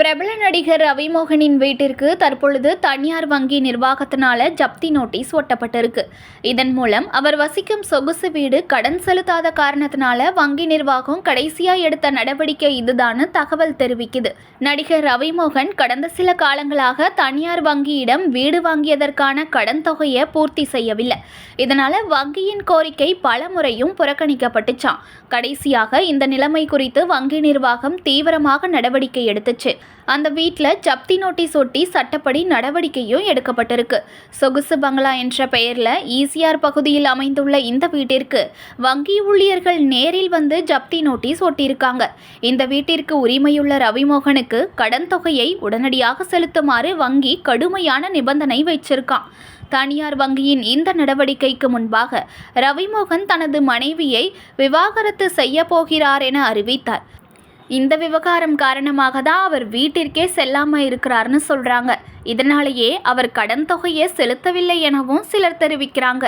பிரபல நடிகர் ரவிமோகனின் வீட்டிற்கு தற்பொழுது தனியார் வங்கி நிர்வாகத்தினால ஜப்தி நோட்டீஸ் ஒட்டப்பட்டிருக்கு. இதன் மூலம் அவர் வசிக்கும் சொகுசு வீடு கடன் செலுத்தாத காரணத்தினால வங்கி நிர்வாகம் கடைசியா எடுத்த நடவடிக்கை இதுதான்னு தகவல் தெரிவிக்குது. நடிகர் ரவிமோகன் கடந்த சில காலங்களாக தனியார் வங்கியிடம் வீடு வாங்கியதற்கான கடன் தொகையை பூர்த்தி செய்யவில்லை. இதனால வங்கியின் கோரிக்கை பல முறையும் புறக்கணிக்கப்பட்டுச்சான் கடைசியாக இந்த நிலைமை குறித்து வங்கி நிர்வாகம் தீவிரமாக நடவடிக்கை எடுத்துச்சு. அந்த வீட்டில் ஜப்தி நோட்டீஸ் ஒட்டி சட்டப்படி நடவடிக்கையும் எடுக்கப்பட்டிருக்கு. சொகுசு பங்களா என்ற பெயரில் ஈசிஆர் பகுதியில் அமைந்துள்ள இந்த வீட்டிற்கு வங்கி ஊழியர்கள் நேரில் வந்து ஜப்தி நோட்டீஸ் ஒட்டியிருக்காங்க. இந்த வீட்டிற்கு உரிமையுள்ள ரவிமோகனுக்கு கடன் தொகையை உடனடியாக செலுத்துமாறு வங்கி கடுமையான நிபந்தனை வைச்சிருக்கான். தனியார் வங்கியின் இந்த நடவடிக்கைக்கு முன்பாக ரவிமோகன் தனது மனைவியை விவாகரத்து செய்ய போகிறார் என அறிவித்தார். இந்த விவகாரம் காரணமாக தான் அவர் வீட்டிற்கே செல்லாமல் இருக்கிறார்னு சொல்றாங்க. இதனாலேயே அவர் கடன் தொகையை செலுத்தவில்லை எனவும் சிலர் தெரிவிக்கிறாங்க.